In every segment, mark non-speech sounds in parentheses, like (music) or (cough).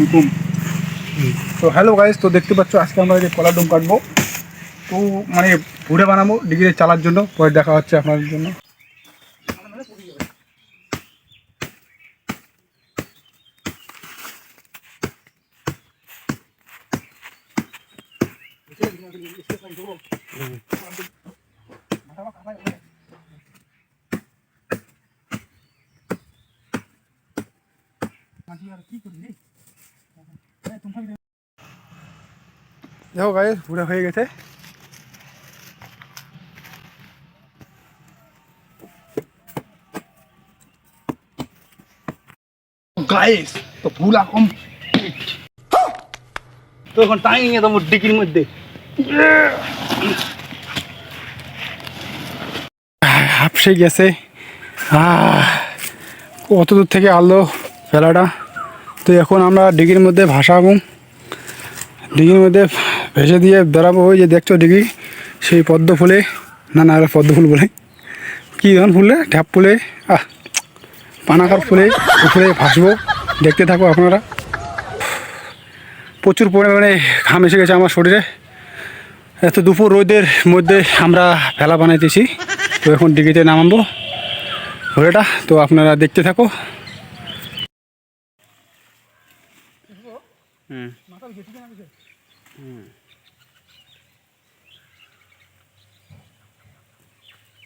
নতুন তো hello guys তো দেখতে পাচ্ছ আজকে আমরা যে কলার ডোম কাটবো। তো মানে ঘুরে বানাবো, ডিগ্রি চালার জন্য, পরে দেখা হচ্ছে আপনাদের জন্য। দেখো গায়ে ঘুরে হয়ে গেছে। তো ভুলা তো এখন টাইমিং এ তোমার ডিকির মধ্যে। হাফসে গেছে। কত দূর থেকে আলো ফেলাটা? তো এখন আমরা ডিগির মধ্যে ভাসাবো। ডিগির মধ্যে ভেসে দিয়ে বেড়াবো ওই যে দেখছ ডিগি, সেই পদ্ম ফুলে। না না পদ্ম ফুল বলে। কী ধরন ফুলে, ঢ্যাপ ফুলে। আহ পানাকার ফুলে উপরে ভাসবো। দেখতে থাকো আপনারা। প্রচুর পরিমাণে ঘাম এসে গেছে আমার শরীরে। এত দুপুর রোদের মধ্যে আমরা ভেলা বানাইতেছি। তো এখন ডিগিতে নামাবো। ঘোড়াটা তো আপনারা দেখতে থাকো। উঠবো মাথা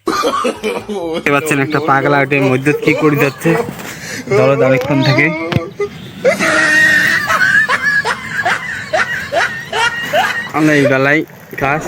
(coughs) পাচ্ছেন একটা পাগলা আটে মধ্যে কি করে যাচ্ছে। দরদ অনেকক্ষণ থেকে। আমরা এই বেলায় কাজ